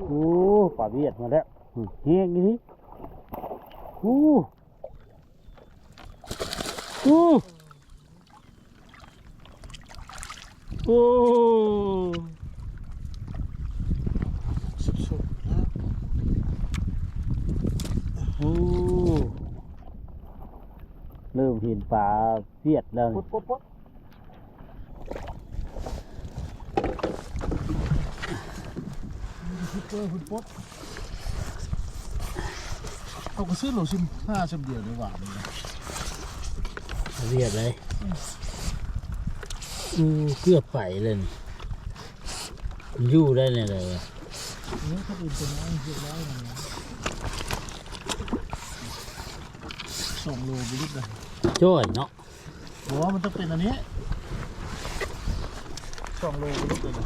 โอ้ปลาเวียดมาแล้วเฮียงนี่โอ้โอ้โอ้โอ้เริ่มเห็นปลาเวียดแล้วนี่ ดปดปด พุดเปอร์พุดปดเอากระซื้อโหลชิมห้าชิมเดียวดีกว่าเลยนะปลาเวียดเลยอู้เกือบไปเลยนี่มันอยู่ได้เนี่ยเลยเออถ้าอื่นเป็นน้อยเยอะแล้วนะสองโลไปลิตรเลยจ้อยเนาะบอกว่ามันต้องเป็นอันนี้สองโลไปลิตรเลยนะ